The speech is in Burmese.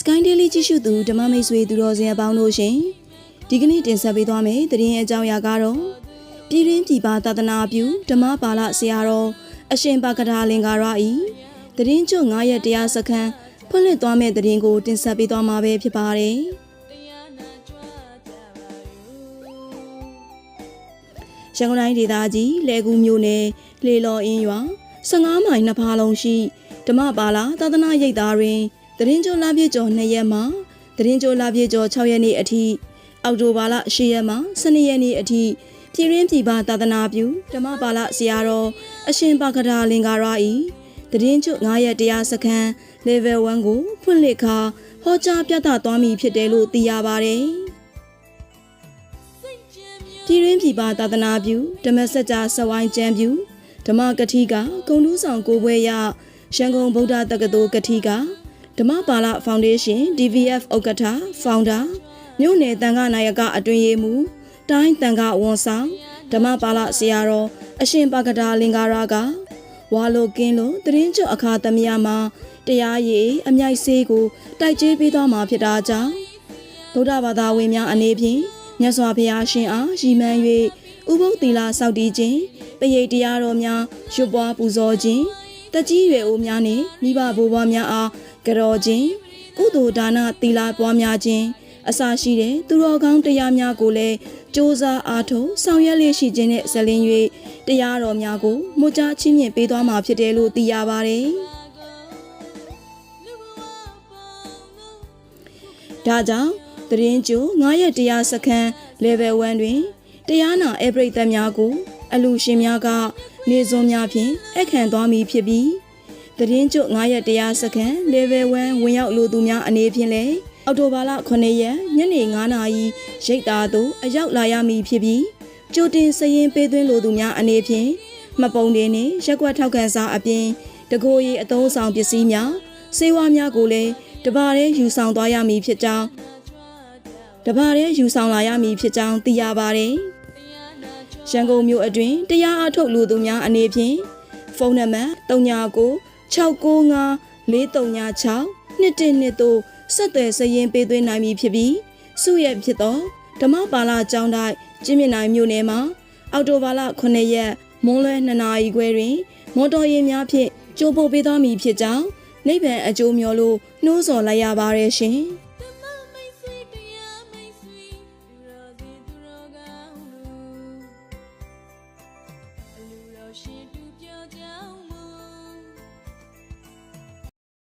Sky Daily ကြည့်ရှုသူဓမ္မမိတ်ဆွေသူတော်စင်အပေါင်းတို့ရှင်ဒီကနေ့တင်ဆက်ပေးသွားမယ့်သတင်းအကြောင်းအရာကတော့ပြည်ရင်းပြည်ပသာသနာပြုဓမ္မပါဠဆရာတော်အရှင်ပါကထာလင်္ကာရဤသတင်းကျွတ်9ရက်တရားစခန်းဖွင့်လှစ်သွားမယ့်သတင်းကိုတင်ဆက်ပေးသွားမှာပဲဖြစ်ပါတယ်ရန်ကုန်တိုင်းဒေသကြီးလဲကူမြို့နယ်လေလော်အင်းရွာ15မိုင်နှစ်ဖားလုံးရှိဓမ္မပါဠသာသနာရိပ်သားတွင် သတင်းကြိုလာပြည့်ကျော်2ရက်မှသတင်းကြိုလာပြည့်ကျော်6ရက်နေ့အထိအောက်တိုဘာလ10ရက်မှ12ရက်နေ့အထိပြည်ရင်းပြည်ပသာသနာပြုဓမ္မပါဠဆရာတော်အရှင်ပါကထာလင်္ကာရဤသတင်းကြို9ရက်တရားစခန်း level 1ကိုဖွင့်လှစ်ခါဟောကြားပြသသွားမည်ဖြစ်တယ်လို့သိရပါတယ်။ပြည်ရင်းပြည်ပသာသနာပြုဓမ္မစကြာစဝိုင်းကျမ်းပြုဓမ္မကတိကဂုံတူးဆောင်ကိုပွဲရရန်ကုန်ဗုဒ္ဓတက္ကသိုလ်ကတိက ဓမ္မပါဠဖောင်ဒေးရှင်း DVF ဥက္ကဋ္ဌဖောင်ဒါမြို့နယ်တန်ခနာယကအတွင်ရေးမှူးတိုင်းတန်ခဝန်ဆောင်ဓမ္မပါဠဆရာတော်အရှင်ပါကတာလင်္ကာရကဝါလိုကင်းလို့တရင်ကျော်အခါသမယမှာတရားရည်အမြိုက်ဆေးကိုတိုက်ကျေးပေးသွားမှာဖြစ်တာကြောင့်ဗုဒ္ဓဘာသာဝင်များအနေဖြင့်မြတ်စွာဘုရားရှင်အားရည်မှန်း၍ဥပုသ်သီလစောင့်တည်ခြင်းပရိတ်တရားတော်များရွတ်ပွားပူဇော်ခြင်း တကြီးရွယ်အိုများနှင့်မိဘဘိုးဘွားများအားကြော်ခြင်းကုသိုလ်ဒါနသီလပွားများခြင်းအစရှိတဲ့သူတော်ကောင်းတရားများကိုလည်းစ조사အားထုတ်ဆောင်ရွက်လျက်ရှိခြင်းနဲ့ဇလင်း၍တရားတော်များကိုမှုကြားချင်းမြင့်ပေးသွားမှာဖြစ်တယ်လို့သိရပါတယ်။ဒါကြောင့်တရင်ကျို9ရက်တရားစခန်း level 1တွင်တရားနာအပရိသတ်များကို အလူရှင်များက နေစွန်များဖြင့်အခန့်သွားမည်ဖြစ်ပြီးတရင်ကျို9ရက်တရားစခန်း level 1ဝင်ရောက်လိုသူများအနေဖြင့်လည်းအောက်တိုဘာလ9ရက်ညနေ9နာရီရိတ်တာသို့အရောက်လာရမည်ဖြစ်ပြီးကြိုတင်စရင်ပေးသွင်းလိုသူများအနေဖြင့်မပုံတင်နှင့်ရက်ကွက်ထောက်ခံစာအပြင်တကိုယ်ရီအသုံးဆောင်ပစ္စည်းများစေဝါများကိုလည်းတပါးတည်းယူဆောင်သွားရမည်ဖြစ်ကြောင်းတပါးတည်းယူဆောင်လာရမည်ဖြစ်ကြောင်းသိရပါတယ်။ ရန်ကုန်မြို့အတွင်းတရားအထုတ်လူသူများအနေဖြင့်ဖုန်းနံပါတ်39 695 436 212တို့ဆက်သွယ်စရင်ပေးသွင်းနိုင်မည်ဖြစ်ပြီးစုရဖြစ်သောဓမ္မပါဠကျောင်းတိုင်းကျင်းမြနိုင်မြို့နယ်မှာအောက်တိုဘာလ9ရက်မွန်းလွဲ2နာရီခွဲတွင် မော်တော်ယာဉ်များဖြင့်ကြိုးပို့ပေးသွားမည်ဖြစ်ကြောင်းနိဗ္ဗာန်အကျိုးမျှော်လို့နှိုးဆော်လိုက်ရပါတယ်ရှင်။ 是。